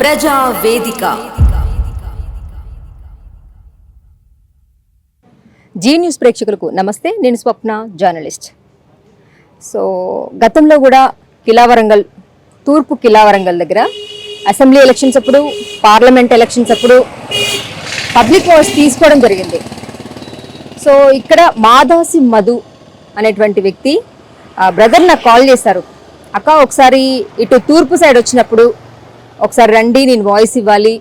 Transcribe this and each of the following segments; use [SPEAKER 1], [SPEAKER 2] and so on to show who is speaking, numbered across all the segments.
[SPEAKER 1] ప్రజావేదిక ప్రజా వేదిక.
[SPEAKER 2] G news ప్రేక్షకులకు నమస్తే. నేను స్వప్న జర్నలిస్ట్. సో గతంలో కూడా కిలావరంగల్ తూర్పు కిలావరంగల్ దగ్గర అసెంబ్లీ ఎలక్షన్స్ అప్పుడు పార్లమెంట్ ఎలక్షన్స్ అప్పుడు పబ్లిక్ వాయిస్ తీసుకోవడం జరిగింది. సో ఇక్కడ మాదాసి మధు అనేటువంటి వ్యక్తి బ్రదర్ నాకు కాల్ చేశారు. అక్క ఒకసారి ఇటు తూర్పు సైడ్ వచ్చినప్పుడు ఒకసారి రండి నేను వాయిస్ ఇవ్వాలి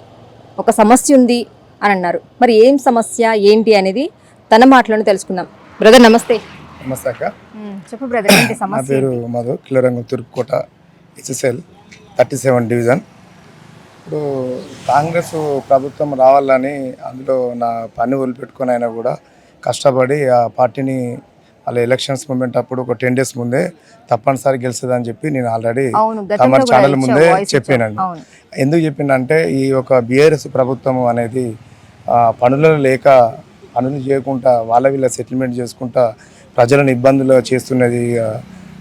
[SPEAKER 2] ఒక సమస్య ఉంది అని అన్నారు. మరి ఏం సమస్య ఏంటి అనేది తన మాటలోనే తెలుసుకుందాం. బ్రదర్ నమస్తే.
[SPEAKER 3] నమస్తే అక్క.
[SPEAKER 2] చెప్పు బ్రదర్ ఏంటి సమస్య?
[SPEAKER 3] పేరు మధు కిలోరంగం తూర్పుకోట హెచ్ఎస్ఎల్ థర్టీ సెవెన్ డివిజన్. ఇప్పుడు కాంగ్రెస్ ప్రభుత్వం రావాలని అందులో నా పని వదిలిపెట్టుకొని అయినా కూడా కష్టపడి ఆ పార్టీని వాళ్ళ ఎలక్షన్స్ మూమెంట్ అప్పుడు ఒక టెన్ డేస్ ముందే తప్పనిసరి గెలుస్తుందని చెప్పి నేను ఆల్రెడీ తమ ఛానల్ ముందే. చెప్పానండి. ఎందుకు చెప్పిందంటే ఈ ఒక బీఆర్ఎస్ ప్రభుత్వం అనేది ఆ, పనులు లేక పనులు చేయకుండా వాళ్ళ వీళ్ళ సెటిల్మెంట్ చేసుకుంటా ప్రజలను ఇబ్బందులు చేస్తున్నది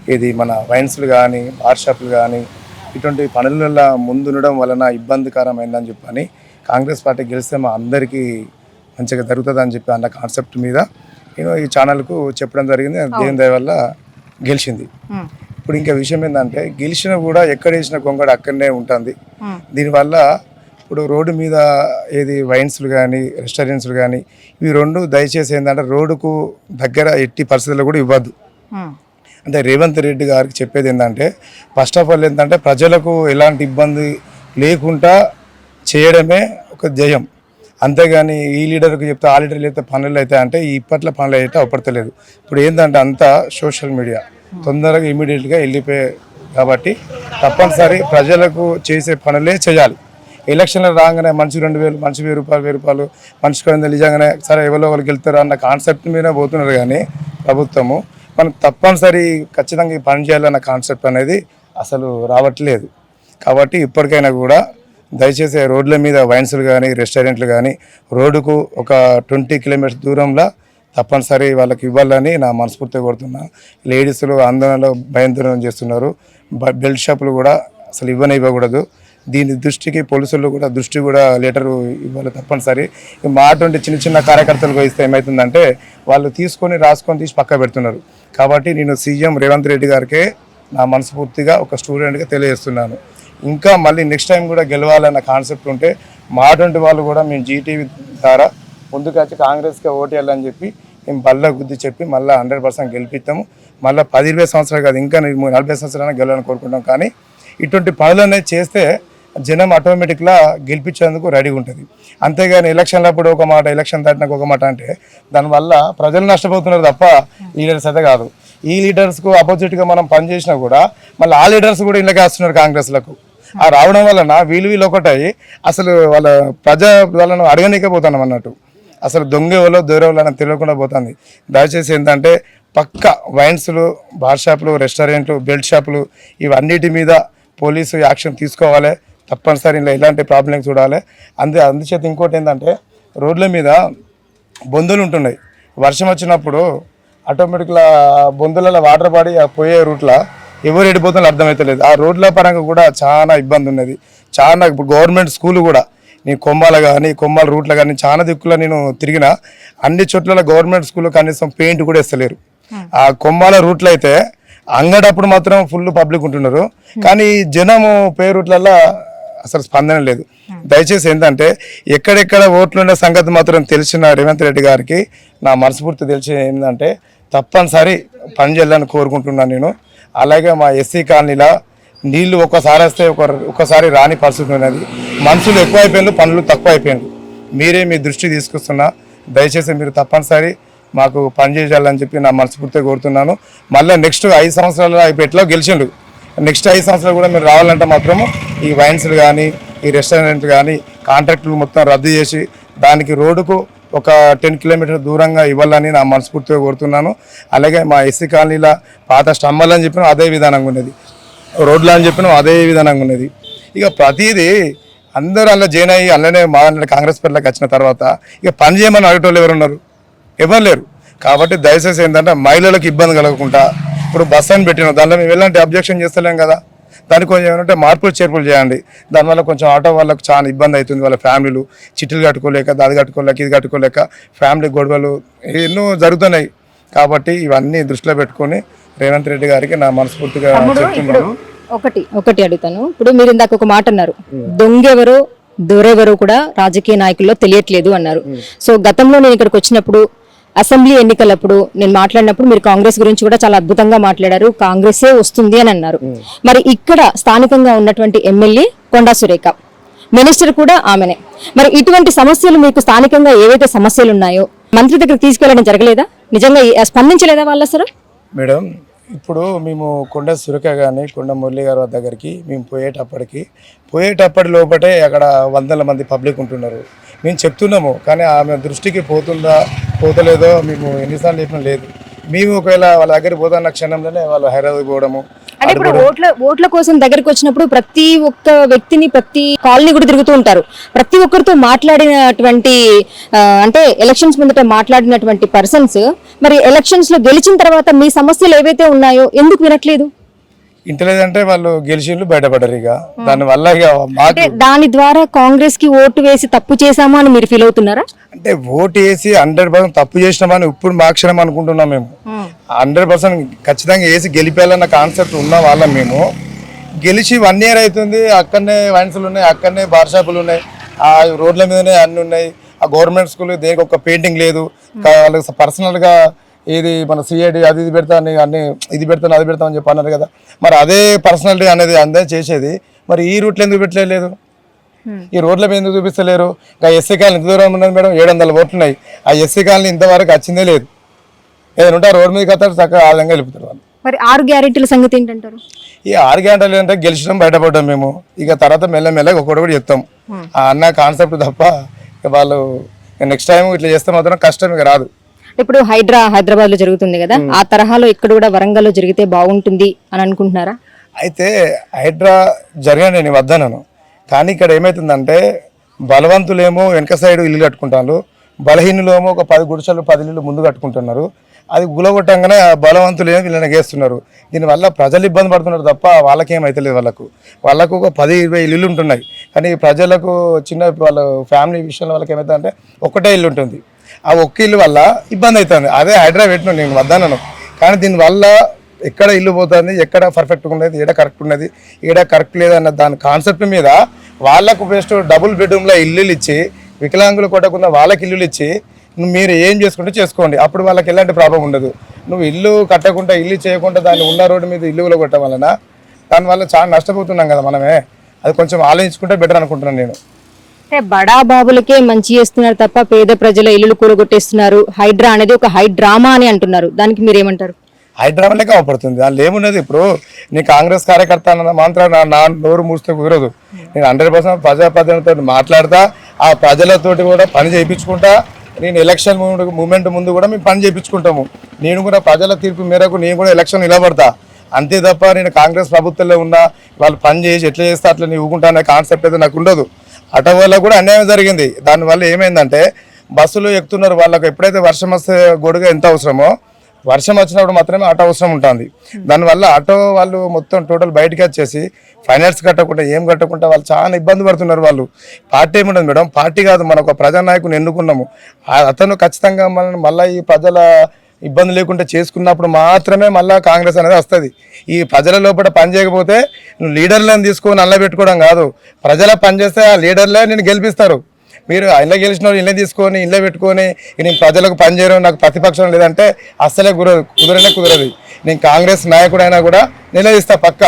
[SPEAKER 3] ఇది మన వైన్స్లు కానీ బార్ షాపులు కానీ ఇటువంటి పనులలో ముందుండడం వలన ఇబ్బందికరమైందని చెప్పని కాంగ్రెస్ పార్టీ గెలిస్తే మా అందరికీ మంచిగా జరుగుతుంది అని చెప్పి అన్న కాన్సెప్ట్ మీద ఈ ఛానల్కు చెప్పడం జరిగింది దేవుని దయ వల్ల గెలిచింది. ఇప్పుడు ఇంకా విషయం ఏంటంటే గెలిచినా కూడా ఎక్కడ వేసిన గొంగడు అక్కడనే ఉంటుంది. దీనివల్ల ఇప్పుడు రోడ్డు మీద ఏది వైన్స్లు కానీ రెస్టారెంట్స్లు కానీ ఇవి రెండు దయచేసి ఏంటంటే రోడ్డుకు దగ్గర ఎట్టి పరిస్థితుల్లో కూడా ఇవ్వద్దు. అంటే రేవంత్ రెడ్డి గారికి చెప్పేది ఏంటంటే ఫస్ట్ ఆఫ్ ఆల్ ఏంటంటే ప్రజలకు ఎలాంటి ఇబ్బంది లేకుండా చేయడమే ఒక ధ్యేయం అంతేగాని ఈ లీడర్కి చెప్తే ఆ లీడర్లు అయితే పనులు అయితే అంటే ఇప్పట్లో పనులు అయితే అవపడతలేదు. ఇప్పుడు ఏంటంటే అంతా సోషల్ మీడియా. తొందరగా ఇమీడియట్గా వెళ్ళిపోయాయి కాబట్టి తప్పనిసరి ప్రజలకు చేసే పనులే చేయాలి. ఎలక్షన్లు రాగానే మనిషి రెండు వేలు మనిషి వెయ్యి రూపాయలు వెయ్యి రూపాయలు మనిషికి రెండు నిజంగానే సరే ఎవరో వాళ్ళకి వెళ్తారు అన్న కాన్సెప్ట్ మీద పోతున్నారు కానీ ప్రభుత్వము. మనం తప్పనిసరి ఖచ్చితంగా పని చేయాలన్న కాన్సెప్ట్ అనేది అసలు రావట్లేదు. కాబట్టి ఇప్పటికైనా కూడా దయచేసి రోడ్ల మీద వైన్స్లు కానీ రెస్టారెంట్లు కానీ రోడ్డుకు ఒక ట్వంటీ కిలోమీటర్స్ దూరంలో తప్పనిసరి వాళ్ళకి ఇవ్వాలని నా మనస్ఫూర్తిగా కోరుతున్నా. లేడీస్లు ఆందోళనలో భయంతరం చేస్తున్నారు. బెల్ట్ షాపులు కూడా అసలు ఇవ్వని ఇవ్వకూడదు దీని దృష్టికి పోలీసులు కూడా దృష్టి కూడా లెటరు ఇవ్వాలి తప్పనిసరి. మా అటువంటి చిన్న చిన్న కార్యకర్తలకు ఇస్తే ఏమవుతుందంటే వాళ్ళు తీసుకొని రాసుకొని తీసి పక్క పెడుతున్నారు. కాబట్టి నేను సీఎం రేవంత్ రెడ్డి గారికే నా మనస్ఫూర్తిగా ఒక స్టూడెంట్గా తెలియజేస్తున్నాను. ఇంకా మళ్ళీ నెక్స్ట్ టైం కూడా గెలవాలన్న కాన్సెప్ట్ ఉంటే మాటుంటి వాళ్ళు కూడా మేము జీటీవీ ద్వారా ముందుకు వచ్చి కాంగ్రెస్కి ఓటు వేయాలని చెప్పి మేము బల్ల గుద్ది చెప్పి మళ్ళీ హండ్రెడ్ పర్సెంట్ గెలిపిస్తాము. మళ్ళీ పది ఇరవై సంవత్సరాలు కాదు ఇంకా నేను నలభై సంవత్సరాలు గెలవాలని కోరుకుంటాం. కానీ ఇటువంటి పనులు అనేది చేస్తే జనం ఆటోమేటిక్గా గెలిపించేందుకు రెడీగా ఉంటుంది. అంతేగాని ఎలక్షన్లప్పుడు ఒక మాట ఎలక్షన్ దాటినాక ఒక మాట అంటే దానివల్ల ప్రజలు నష్టపోతున్నారు తప్ప లీడర్స్ అయితే కాదు. ఈ లీడర్స్కు అపోజిట్గా మనం పనిచేసినా కూడా మళ్ళీ ఆ లీడర్స్ కూడా ఇళ్ళకి వస్తున్నారు కాంగ్రెస్లకు. ఆ రావడం వలన వీలు వీలు ఒకటయ్యి అసలు వాళ్ళ ప్రజా వాళ్ళను అడగనీకపోతున్నాం అన్నట్టు. అసలు దొంగ ఎవరో దూరవలో తెలియకుండా పోతుంది. దయచేసి ఏంటంటే పక్క వైన్స్లు బార్ షాపులు రెస్టారెంట్లు బెల్ట్ షాపులు ఇవన్నిటి మీద పోలీసు యాక్షన్ తీసుకోవాలి. తప్పనిసరి ఇలా ఇలాంటి ప్రాబ్లమ్స్ చూడాలి. అందు అందుచేత ఇంకోటి ఏంటంటే రోడ్ల మీద బొందులు ఉంటున్నాయి. వర్షం వచ్చినప్పుడు ఆటోమేటిక్గా బొందులలో వాటర్ పడి పోయే రూట్లో ఎవరు ఎడిపోతుందో అర్థమవుతలేదు ఆ రోడ్ల పరంగా కూడా చాలా ఇబ్బంది ఉన్నది. చాలా ఇప్పుడు గవర్నమెంట్ స్కూల్ కూడా నేను కొమ్మాల కానీ కొమ్మాల రూట్లో కానీ చాలా దిక్కులో నేను తిరిగిన అన్ని చోట్ల గవర్నమెంట్ స్కూల్ కనీసం పెయింట్ కూడా వేస్తలేరు. ఆ కొమ్మాల రూట్లో అయితే అంగడప్పుడు మాత్రం ఫుల్ పబ్లిక్ ఉంటున్నారు. కానీ ఈ జనము పే రూట్లలో అసలు స్పందన లేదు. దయచేసి ఏంటంటే ఎక్కడెక్కడ ఓట్లు ఉండే సంగతి మాత్రం తెలిసిన రేవంత్ రెడ్డి గారికి నా మనస్ఫూర్తి తెలిసి ఏంటంటే తప్పనిసరి పని చేయాలని కోరుకుంటున్నాను నేను. అలాగే మా ఎస్సీ కాలనీలో నీళ్ళు ఒక్కసారి వస్తే ఒక ఒక్కసారి రాని పరిస్థితి ఉన్నది. మనుషులు ఎక్కువ పనులు తక్కువ అయిపోయింది మీరే మీ దృష్టి తీసుకొస్తున్నా దయచేసి మీరు తప్పనిసరి మాకు పని చేయాలని చెప్పి నా మనస్ఫూర్తిగా కోరుతున్నాను. మళ్ళీ నెక్స్ట్ ఐదు సంవత్సరాల ఎట్లా గెలిచిండు నెక్స్ట్ ఐదు సంవత్సరాలు కూడా మీరు రావాలంటే మాత్రము ఈ వైన్స్లు కానీ ఈ రెస్టారెంట్లు కానీ కాంట్రాక్టులు మొత్తం రద్దు చేసి దానికి రోడ్డుకు ఒక టెన్ కిలోమీటర్ దూరంగా ఇవ్వాలని నా మనస్ఫూర్తిగా కోరుతున్నాను. అలాగే మా ఎస్సీ కాలనీల పాత స్టంబాలు అని చెప్పిన అదే విధానంగా ఉన్నది. రోడ్లు అని చెప్పిన అదే విధానంగా ఉన్నది. ఇక ప్రతిదీ అందరూ అలా జాయిన్ అయ్యి అలానే మా కాంగ్రెస్ పార్టీలోకి వచ్చిన తర్వాత ఇక పని చేయమని అడగటోళ్ళు ఎవరు ఉన్నారు? ఎవరు లేరు. కాబట్టి దయచేసి ఏంటంటే మహిళలకు ఇబ్బంది కలగకుండా ఇప్పుడు బస్ అని పెట్టిన. దానిలో మేము ఎలాంటి అబ్జెక్షన్ చేస్తలేం కదా. దానికి కొంచెం ఏమంటే మార్పులు చేర్పులు చేయండి. దానివల్ల కొంచెం ఆటో వాళ్ళకు చాలా ఇబ్బంది అవుతుంది. వాళ్ళ ఫ్యామిలీలు చిట్టులు కట్టుకోలేక అది కట్టుకోలేక ఇది కట్టుకోలేక ఫ్యామిలీ గొడవలు ఎన్నో జరుగుతున్నాయి. కాబట్టి ఇవన్నీ దృష్టిలో పెట్టుకొని రేవంత్ రెడ్డి గారికి నా మనస్ఫూర్తిగా చెప్తున్నాను.
[SPEAKER 2] ఒకటి ఒకటి అడుగుతాను. ఇప్పుడు మీరు ఇందాక ఒక మాట అన్నారు. దొంగెవరో దొరెవరో కూడా రాజకీయ నాయకుల్లో తెలియట్లేదు అన్నారు. సో గతంలో నేను ఇక్కడికి వచ్చినప్పుడు అసెంబ్లీ ఎన్నికలప్పుడు నేను మాట్లాడినప్పుడు మీరు కాంగ్రెస్ గురించి కూడా చాలా అద్భుతంగా మాట్లాడారు. కాంగ్రెసే వస్తుంది అని అన్నారు. మరి ఇక్కడ స్థానికంగా ఉన్నటువంటి ఎమ్మెల్యే కొండా సురేఖ. మినిస్టర్ కూడా ఆమెనే. మరి ఇటువంటి సమస్యలు మీకు స్థానికంగా ఏవైతే సమస్యలు ఉన్నాయో మంత్రి దగ్గర తీసుకెళ్ళడం జరగలేదా? నిజంగా స్పందించలేదా వాళ్ళు అసలు?
[SPEAKER 3] మేడం ఇప్పుడు మేము కొండ సురక కానీ కొండ మురళి గారి దగ్గరికి మేము పోయేటప్పటికి పోయేటప్పటి లోపటే అక్కడ వందల మంది పబ్లిక్ ఉంటున్నారు. మేము చెప్తున్నాము కానీ ఆమె దృష్టికి పోతుందా పోతలేదో మేము ఎన్నిసార్లు చెప్పినా లేదు. మేము ఒకవేళ వాళ్ళ దగ్గరికి పోతున్న క్షణంలోనే వాళ్ళు హైదరాబాద్ పోవడము
[SPEAKER 2] అంటే ఇప్పుడు ఓట్ల ఓట్ల కోసం దగ్గరికి వచ్చినప్పుడు ప్రతి ఒక్క వ్యక్తిని ప్రతి కాలనీ కూడా తిరుగుతూ ఉంటారు. ప్రతి ఒక్కరితో మాట్లాడినటువంటి అంటే ఎలక్షన్స్ ముందట మాట్లాడినటువంటి పర్సన్స్ మరి ఎలక్షన్స్లో గెలిచిన తర్వాత మీ సమస్యలు ఏవైతే ఉన్నాయో ఎందుకు వినట్లేదు?
[SPEAKER 3] ఇంటలేదంటే వాళ్ళు గెలిచిండ్లు బయటపడ్డారు ఇక. దానివల్ల ఇక మాకు
[SPEAKER 2] అంటే దాని ద్వారా కాంగ్రెస్కి ఓటు వేసి తప్పు చేశామా అని మీరు ఫీల్ అవుతున్నారా?
[SPEAKER 3] అంటే ఓటు వేసి హండ్రెడ్ పర్సెంట్ తప్పు చేసినామని ఇప్పుడు మా క్షణం అనుకుంటున్నాం మేము. హండ్రెడ్ పర్సెంట్ ఖచ్చితంగా వేసి గెలిపేయాలన్న కాన్సెప్ట్ ఉన్న వాళ్ళం మేము. గెలిచి వన్ ఇయర్ అవుతుంది అక్కడనే వైన్స్లు ఉన్నాయి అక్కడనే బార్ షాపులు ఉన్నాయి ఆ రోడ్ల మీదనే అన్ని ఉన్నాయి. ఆ గవర్నమెంట్ స్కూల్ దేనికి ఒక పెయింటింగ్ లేదు. వాళ్ళకి పర్సనల్గా ఇది మన సిఐడి అది ఇది పెడతాను అన్ని ఇది పెడతాను అది పెడతాను అని చెప్పి అన్నారు కదా. మరి అదే పర్సనాలిటీ అనేది అందే చేసేది. మరి ఈ రూట్లో ఎందుకు పెట్టలేదు? ఈ రోడ్ల మీద ఎందుకు చూపిస్తలేరు? ఇంకా ఎస్సీ కాలనీ ఎంత దూరం ఉన్నది మేడం ఏడు వందల ఓట్లు ఉన్నాయి ఆ ఎస్సీ కాలనీ ఇంతవరకు వచ్చిందే లేదు. ఏదైనా ఉంటే ఆ రోడ్ మీద కత్తారు చక్కగా ఆ విధంగా వెళ్ళిపోతారు వాళ్ళు.
[SPEAKER 2] మరి ఆరు గ్యారెంటీల సంగతి ఏంటంటారు?
[SPEAKER 3] ఈ ఆరు గంటలు అంటే గెలిచడం బయటపడ్డాం మేము. ఇక తర్వాత మెల్లమెల్లగా ఒకటి కూడా చెప్తాం. ఆ అన్న కాన్సెప్ట్ తప్ప ఇక వాళ్ళు నెక్స్ట్ టైం ఇట్లా చేస్తే మాత్రం కష్టం ఇక రాదు.
[SPEAKER 2] ఇప్పుడు హైడ్రా హైదరాబాద్లో జరుగుతుంది కదా ఆ తరహాలో ఇక్కడ కూడా వరంగల్లో జరిగితే బాగుంటుంది అని అనుకుంటున్నారా?
[SPEAKER 3] అయితే హైడ్రా జరగండి నేను వద్దనను కానీ ఇక్కడ ఏమవుతుందంటే బలవంతులేమో వెనక సైడ్ ఇల్లు కట్టుకుంటారు బలహీనులేమో ఒక పది గుడిసెలు పది ఇల్లు ముందు కట్టుకుంటున్నారు. అది గులగొట్టంగానే ఆ బలవంతులు ఏమో వీళ్ళని గేస్తున్నారు దీనివల్ల ప్రజలు ఇబ్బంది పడుతున్నారు తప్ప వాళ్ళకేం అవుతలేదు వాళ్ళకు. వాళ్ళకు ఒక పది ఇరవై ఇల్లులు ఉంటున్నాయి. కానీ ప్రజలకు చిన్న వాళ్ళ ఫ్యామిలీ విషయంలో వాళ్ళకి ఏమవుతుందంటే ఒకటే ఇల్లు ఉంటుంది. ఆ ఒక్క ఇల్లు వల్ల ఇబ్బంది అవుతుంది. అదే హైదరాబాద్ పెట్టిన నేను వద్దనను కానీ దీనివల్ల ఎక్కడ ఇల్లు పోతుంది ఎక్కడ పర్ఫెక్ట్గా ఉన్నది ఏడ కరెక్ట్ ఉన్నది ఏడ కరెక్ట్ లేదన్న దాని కాన్సెప్ట్ మీద వాళ్ళకు బెస్ట్ డబుల్ బెడ్రూమ్లో ఇల్లులు ఇచ్చి వికలాంగులు కొట్టకుండా వాళ్ళకి ఇల్లులు ఇచ్చి నువ్వు మీరు ఏం చేసుకుంటే చేసుకోండి. అప్పుడు వాళ్ళకి ఎలాంటి ప్రాబ్లం ఉండదు. నువ్వు ఇల్లు కట్టకుండా ఇల్లు చేయకుండా దాన్ని ఉన్న రోడ్డు మీద ఇల్లు కొట్టడం వలన దానివల్ల చాలా నష్టపోతున్నాం కదా మనమే. అది కొంచెం ఆలోచించుకుంటే బెటర్ అనుకుంటున్నాను నేను.
[SPEAKER 2] అంటే బడా బాబులకే మంచి చేస్తున్నారు తప్ప పేద ప్రజల ఇల్లులు కూలగొట్టేస్తున్నారు. హైడ్రా అనేది ఒక హైడ్రామా అని అంటున్నారు. దానికి మీరేమంటారు? ఏమంటారు
[SPEAKER 3] హైదరాబాద్లే కావపడుతుంది దానిలో ఏమున్నది? ఇప్పుడు నీ కాంగ్రెస్ కార్యకర్త అన్న మాత్రం నా నా నోరు మూస్తే కుదరదు. నేను హండ్రెడ్ పర్సెంట్ ప్రజాప్రతినితో మాట్లాడతా ఆ ప్రజలతోటి కూడా పని చేయించుకుంటా నేను ఎలక్షన్ మూమెంట్ ముందు కూడా మేము పని చేయించుకుంటాము. నేను కూడా ప్రజల తీర్పు మేరకు నేను కూడా ఎలక్షన్ నిలబడతా. అంతే తప్ప నేను కాంగ్రెస్ ప్రభుత్వంలో ఉన్నా వాళ్ళు పని చేసి ఎట్లా చేస్తే అట్లా నేను ఊగుంటా అనే కాన్సెప్ట్ అయితే నాకు ఉండదు. అటో వల్ల కూడా అన్యాయం జరిగింది. దానివల్ల ఏమైందంటే బస్సులు ఎక్కుతున్నారు. వాళ్ళకు ఎప్పుడైతే వర్షం వస్తే గొడుగు ఎంత అవసరమో వర్షం వచ్చినప్పుడు మాత్రమే ఆటో అవసరం ఉంటుంది. దానివల్ల ఆటో వాళ్ళు మొత్తం టోటల్ బయటకు వచ్చేసి ఫైనాన్స్ కట్టకుండా ఏం కట్టకుండా వాళ్ళు చాలా ఇబ్బంది పడుతున్నారు వాళ్ళు. పార్టీ ఏముండదు మేడం. పార్టీ కాదు మన ఒక ప్రజానాయకుని ఎన్నుకున్నాము. అతను ఖచ్చితంగా మన మళ్ళీ ఈ ప్రజల ఇబ్బంది లేకుండా చేసుకున్నప్పుడు మాత్రమే మళ్ళీ కాంగ్రెస్ అనేది వస్తుంది. ఈ ప్రజల లోపల పని చేయకపోతే నువ్వు లీడర్లను తీసుకొని అల్ల పెట్టుకోవడం కాదు. ప్రజల పని చేస్తే ఆ లీడర్లే నేను గెలిపిస్తారు. మీరు ఇళ్ళ గెలిచిన వాళ్ళు ఇళ్ళే తీసుకొని ఇళ్ళ పెట్టుకొని నేను ప్రజలకు పనిచేయడం నాకు ప్రతిపక్షం లేదంటే అస్సలే కుదరదు కుదరనే కుదరదు. నేను కాంగ్రెస్ నాయకుడైనా కూడా నిలదీస్తా పక్క.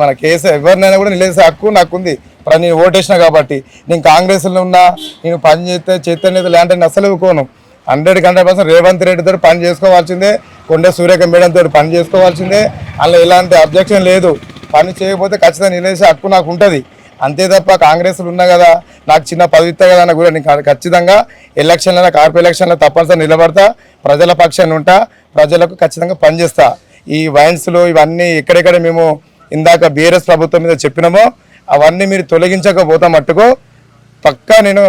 [SPEAKER 3] మన కేసు ఎవరినైనా కూడా నిలదీసే హక్కు నాకుంది. ఇప్పుడు నేను ఓటేసిన కాబట్టి. నేను కాంగ్రెస్లో ఉన్నా నేను పని చేస్తే చైతన్యత లేదంటే నేను అస్సలు కోను హండ్రెడ్ హండ్రెడ్ పర్సెంట్ రేవంత్ రెడ్డితో పని చేసుకోవాల్సిందే కొండ సూర్యక మేడంతో పని చేసుకోవాల్సిందే. అలా ఎలాంటి అబ్జెక్షన్ లేదు. పని చేయకపోతే ఖచ్చితంగా నిలేసే హక్కు నాకు ఉంటుంది. అంతే తప్ప కాంగ్రెస్లు ఉన్నా కదా నాకు చిన్న పదవి ఇస్తా కదా అని కూడా నేను ఖచ్చితంగా ఎలక్షన్లో కార్పొ ఎలక్షన్లో తప్పనిసరి నిలబడతా ప్రజల పక్షాన్ని ఉంటా ప్రజలకు ఖచ్చితంగా పనిచేస్తా ఈ వైన్స్లు ఇవన్నీ ఎక్కడెక్కడ మేము ఇందాక బీఆర్ఎస్ ప్రభుత్వం మీద చెప్పినామో అవన్నీ మీరు తొలగించకపోతే మట్టుకు పక్కా నేను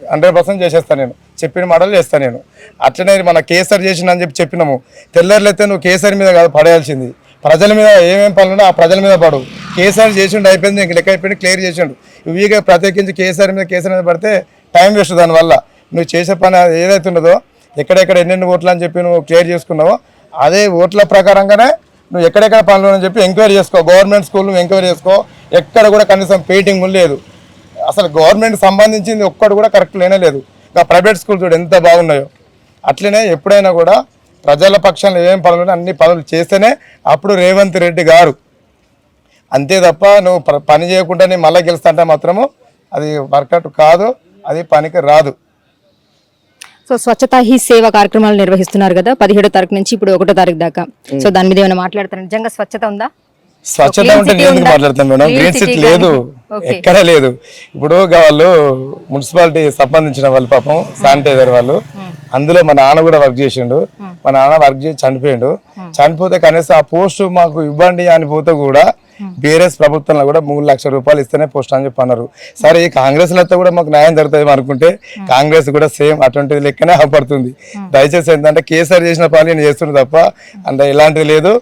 [SPEAKER 3] హండ్రెడ్ పర్సెంట్ చేసేస్తాను నేను. చెప్పిన మాటలు చేస్తాను నేను. అట్లనే మన కేసర్ చేసిన అని చెప్పి చెప్పినాము. తెల్లర్లైతే నువ్వు కేసరి మీద కాదు పడేయాల్సింది. ప్రజల మీద ఏమేమి పనులు ఆ ప్రజల మీద పడు. కేసీఆర్ చేసిండు అయిపోయింది ఇంక లెక్క అయిపోయింది క్లియర్ చేసిండు. ఇవిగా ప్రత్యేకించి కేసీఆర్ మీద కేసీఆర్ మీద పడితే టైం వేస్ట్ దానివల్ల నువ్వు చేసే పని అది ఏదైతే ఉన్నదో ఎక్కడెక్కడ ఎన్నెన్ని ఓట్లు అని చెప్పి నువ్వు క్లియర్ చేసుకున్నావో అదే ఓట్ల ప్రకారంగానే నువ్వు ఎక్కడెక్కడ పనులు అని చెప్పి ఎంక్వైరీ చేసుకో. గవర్నమెంట్ స్కూల్ నువ్వు ఎంక్వైరీ చేసుకో. ఎక్కడ కూడా కనీసం పెయింటింగ్ లేదు. అసలు గవర్నమెంట్ సంబంధించింది ఒక్కడు కూడా కరెక్ట్ లేనే లేదు. ఇంకా ప్రైవేట్ స్కూల్ చూడు ఎంత బాగున్నాయో. అట్లనే ఎప్పుడైనా కూడా ప్రజల పక్షాన ఏం పనులు అన్ని పనులు చేస్తేనే అప్పుడు రేవంత్ రెడ్డి గారు. అంతే తప్ప నువ్వు పని చేయకుండా నీ మళ్ళీ గెలుస్తా మాత్రము అది వర్కౌట్ కాదు అది పనికి రాదు.
[SPEAKER 2] సో స్వచ్ఛతా హీ సేవ కార్యక్రమాలు నిర్వహిస్తున్నారు కదా పదిహేడో తారీఖు నుంచి ఇప్పుడు ఒకటో తారీఖు దాకా. సో దాని మీద ఏమైనా మాట్లాడతారు? నిజంగా స్వచ్ఛత ఉందా?
[SPEAKER 3] స్వచ్ఛత ఉంటే నేను ఎందుకు? మాట్లాడతాను మేడం? గ్రీన్ సిటీ లేదు. ఎక్కడ లేదు. ఇప్పుడు వాళ్ళు మున్సిపాలిటీ సంబంధించిన వాళ్ళు పాపం శానిటైజర్ వాళ్ళు. అందులో మా నాన్న కూడా వర్క్ చేసిండు. మా నాన్న వర్క్ చేసి చనిపోయిండు. చనిపోతే కనీసం ఆ పోస్ట్ మాకు ఇవ్వండి అని పోతే కూడా బీఆర్ఎస్ ప్రభుత్వంలో కూడా మూడు లక్షల రూపాయలు ఇస్తేనే పోస్ట్ అని చెప్పి అన్నారు సరే ఈ కాంగ్రెస్లతో కూడా మాకు న్యాయం జరుగుతుంది అనుకుంటే కాంగ్రెస్ కూడా సేమ్ అటువంటిది లెక్కనే అవపడుతుంది. దయచేసి ఏంటంటే కేసీఆర్ చేసిన పని నేను చేస్తున్నా తప్ప అంటే ఇలాంటిది లేదు.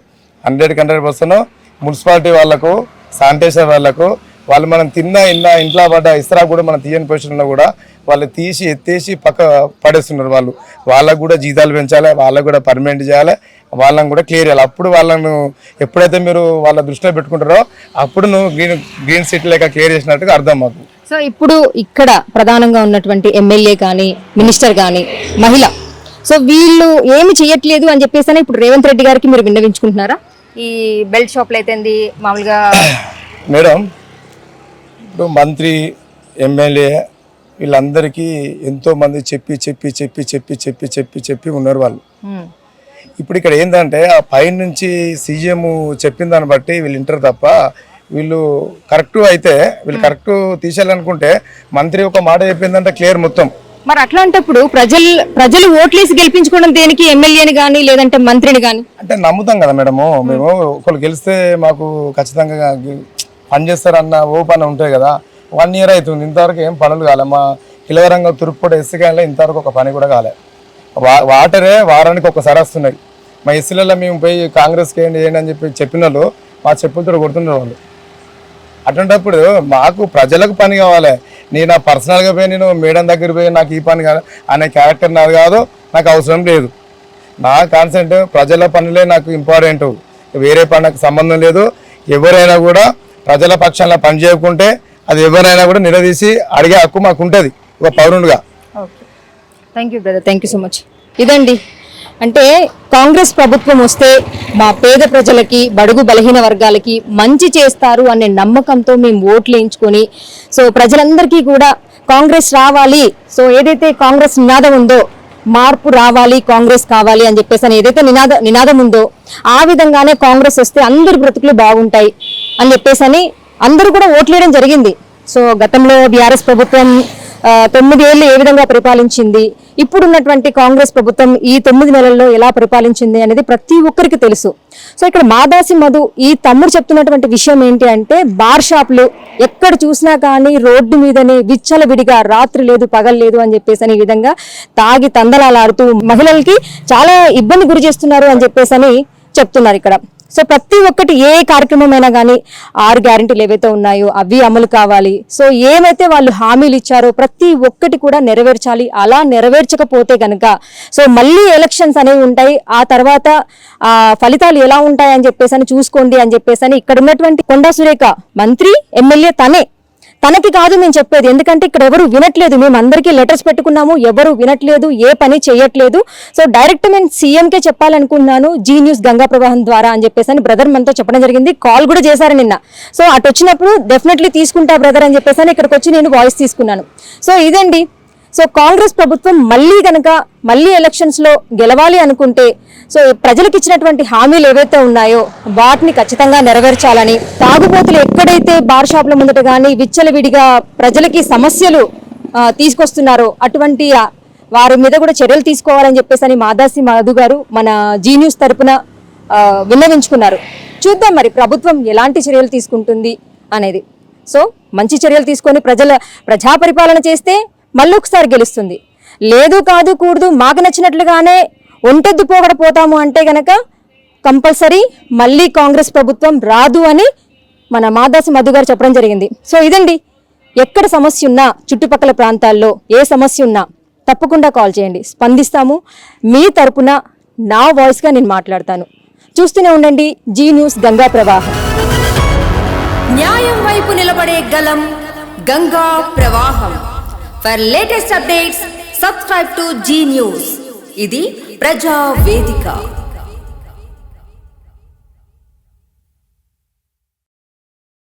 [SPEAKER 3] హండ్రెడ్ హండ్రెడ్ పర్సెంట్ మున్సిపాలిటీ వాళ్ళకు శానిటేషన్ వాళ్ళకు వాళ్ళు మనం తిన్నా ఇన్నా ఇంట్లో పడ్డ ఇస్త్రా కూడా మనం తీయని పొజిషన్లో కూడా వాళ్ళు తీసి ఎత్తేసి పక్క పడేస్తున్నారు వాళ్ళు. వాళ్ళకు కూడా జీతాలు పెంచాలి వాళ్ళకు కూడా పర్మనెంట్ చేయాలి వాళ్ళని కూడా క్లియర్ చేయాలి. అప్పుడు వాళ్ళను ఎప్పుడైతే మీరు వాళ్ళ దృష్టిలో పెట్టుకుంటారో అప్పుడు నువ్వు గ్రీన్ గ్రీన్ సిటీ లెక్క క్లియర్ చేసినట్టుగా అర్థం మాకు.
[SPEAKER 2] సో ఇప్పుడు ఇక్కడ ప్రధానంగా ఉన్నటువంటి ఎమ్మెల్యే కానీ మినిస్టర్ కానీ మహిళ. సో వీళ్ళు ఏమి చేయట్లేదు అని చెప్పేసి ఇప్పుడు రేవంత్ రెడ్డి గారికి మీరు విన్నవించుకుంటున్నారా? ఈ బెల్ట్ షాప్లు అయితేంది మామూలుగా
[SPEAKER 3] మేడం ఇప్పుడు మంత్రి ఎమ్మెల్యే వీళ్ళందరికీ ఎంతో మంది చెప్పి చెప్పి చెప్పి చెప్పి చెప్పి చెప్పి చెప్పి ఉన్నారు వాళ్ళు. ఇప్పుడు ఇక్కడ ఏంటంటే ఆ పైన నుంచి సీఎం చెప్పిన దాన్ని బట్టి వీళ్ళు వింటారు తప్ప వీళ్ళు కరెక్ట్ అయితే వీళ్ళు కరెక్ట్ తీసేయాలనుకుంటే మంత్రి ఒక మాట చెప్పిందంటే క్లియర్ మొత్తం.
[SPEAKER 2] మరి అట్లాంటప్పుడు ప్రజలు ప్రజలు ఓట్లేసి గెలిపించుకోవడం దేనికి? ఎమ్మెల్యేని కానీ లేదంటే మంత్రిని కానీ
[SPEAKER 3] అంటే నమ్ముతాం కదా మేడము. మేము ఒకళ్ళు గెలిస్తే మాకు ఖచ్చితంగా గె- పని చేస్తారన్న ఓ పని ఉంటాయి కదా. వన్ ఇయర్ అవుతుంది. ఇంతవరకు ఏం పనులు కాలే. మా కిలవరంగా తురుపుడు ఎస్సీకాయలో ఇంతవరకు ఒక పని కూడా కాలే. వా వాటరే వారానికి ఒకసారి వస్తున్నాయి. మా ఎస్సీలలో మేము పోయి కాంగ్రెస్కి ఏంటి ఏంటి అని చెప్పి చెప్పిన వాళ్ళు మా చెప్పులతో కొడుతున్నారు వాళ్ళు. అటువంటిప్పుడు మాకు ప్రజలకు పని కావాలి. నేను నా పర్సనల్గా పోయి నేను మేడం దగ్గర పోయి నాకు ఈ పని కాదు అనే క్యారెక్టర్ నాది కాదు నాకు అవసరం లేదు. నా కాన్సెంట్ ప్రజల పనులే నాకు ఇంపార్టెంట్. వేరే పనులకు సంబంధం లేదు. ఎవరైనా కూడా ప్రజల పక్షాన పని చేయకుంటే అది ఎవరైనా కూడా నిలదీసి అడిగే హక్కు మాకు ఉంటుంది ఒక
[SPEAKER 2] పౌరుడుగా thank you brother thank you so much ఇదండి అంటే కాంగ్రెస్ ప్రభుత్వం వస్తే మా పేద ప్రజలకి బడుగు బలహీన వర్గాలకి మంచి చేస్తారు అనే నమ్మకంతో మేము ఓట్లు వేయించుకొని సో ప్రజలందరికీ కూడా కాంగ్రెస్ రావాలి. సో ఏదైతే కాంగ్రెస్ నినాదం ఉందో మార్పు రావాలి కాంగ్రెస్ కావాలి అని చెప్పేసి అని ఏదైతే నినాద నినాదం ఉందో ఆ విధంగానే కాంగ్రెస్ వస్తే అందరి బ్రతుకులు బాగుంటాయి అని చెప్పేసి అని అందరూ కూడా ఓట్లేయడం జరిగింది. సో గతంలో బీఆర్ఎస్ ప్రభుత్వం ఆ, తొమ్మిది ఏళ్ళు ఏ విధంగా పరిపాలించింది? ఇప్పుడున్నటువంటి కాంగ్రెస్ ప్రభుత్వం ఈ తొమ్మిది నెలల్లో ఎలా పరిపాలించింది అనేది ప్రతి ఒక్కరికి తెలుసు. సో ఇక్కడ మాదాసి మధు ఈ తమ్ముడు చెప్తున్నటువంటి విషయం ఏంటి అంటే బార్ షాపులు ఎక్కడ చూసినా కానీ రోడ్డు మీదనే విచ్చలవిడిగా రాత్రి లేదు పగలు లేదు అని చెప్పేసి అని ఈ విధంగా తాగి తందలాలాడుతూ మహిళలకి చాలా ఇబ్బంది గురి చేస్తున్నారు అని చెప్పేసి అని చెప్తున్నారు ఇక్కడ. సో ప్రతి ఒక్కటి ఏ కార్యక్రమం అయినా కానీ ఆరు గ్యారెంటీలు ఏవైతే ఉన్నాయో అవి అమలు కావాలి. సో ఏమైతే వాళ్ళు హామీలు ఇచ్చారో ప్రతి ఒక్కటి కూడా నెరవేర్చాలి. అలా నెరవేర్చకపోతే కనుక సో మళ్ళీ ఎలక్షన్స్ అనేవి ఉంటాయి. ఆ తర్వాత ఆ ఫలితాలు ఎలా ఉంటాయని అని చెప్పేసి అని చూసుకోండి అని చెప్పేసి అని ఇక్కడ ఉన్నటువంటి కొండా సురేఖ మంత్రి ఎమ్మెల్యే తనే తనకి కాదు మేము చెప్పేది. ఎందుకంటే ఇక్కడ ఎవరు వినట్లేదు. మేము అందరికీ లెటర్స్ పెట్టుకున్నాము. ఎవరు వినట్లేదు. ఏ పని చేయట్లేదు. సో డైరెక్ట్ నేను సీఎంకే చెప్పాలనుకున్నాను జీ న్యూస్ గంగా ప్రవాహం ద్వారా అని చెప్పేసి అని బ్రదర్ మనతో చెప్పడం జరిగింది. కాల్ కూడా చేశారు నిన్న. సో అటు వచ్చినప్పుడు డెఫినెట్లీ తీసుకుంటా బ్రదర్ అని చెప్పేసి ఇక్కడికి వచ్చి నేను వాయిస్ తీసుకున్నాను. సో ఇదండి. సో కాంగ్రెస్ ప్రభుత్వం మళ్ళీ కనుక మళ్ళీ ఎలక్షన్స్లో గెలవాలి అనుకుంటే సో ప్రజలకు ఇచ్చినటువంటి హామీలు ఏవైతే ఉన్నాయో వాటిని ఖచ్చితంగా నెరవేర్చాలని తాగుబోతులు ఎక్కడైతే బార్ షాపుల ముందట కానీ విచ్చలవిడిగా ప్రజలకి సమస్యలు తీసుకొస్తున్నారో అటువంటి వారి మీద కూడా చర్యలు తీసుకోవాలని చెప్పేసి అని మాదాసి మధు గారు మన జీ న్యూస్ తరపున విన్నవించుకున్నారు. చూద్దాం మరి ప్రభుత్వం ఎలాంటి చర్యలు తీసుకుంటుంది అనేది. సో మంచి చర్యలు తీసుకొని ప్రజల ప్రజా పరిపాలన చేస్తే మళ్ళొకసారి గెలుస్తుంది. లేదు కాదు కూడదు మాకు నచ్చినట్లుగానే ఒంటెద్దు పోగడ పోతాము అంటే గనక కంపల్సరీ మళ్ళీ కాంగ్రెస్ ప్రభుత్వం రాదు అని మన మాదాసి మధు గారు చెప్పడం జరిగింది. సో ఇదండి. ఎక్కడ సమస్య ఉన్నా చుట్టుపక్కల ప్రాంతాల్లో ఏ సమస్య ఉన్నా తప్పకుండా కాల్ చేయండి. స్పందిస్తాము. మీ తరపున నా వాయిస్గా నేను మాట్లాడతాను. చూస్తూనే ఉండండి. జీ న్యూస్ గంగా ప్రవాహం.
[SPEAKER 1] న్యాయం వైపు నిలబడే గలం గంగా ప్రవాహం. For latest updates subscribe to Zee news ఇది ప్రజా వేదిక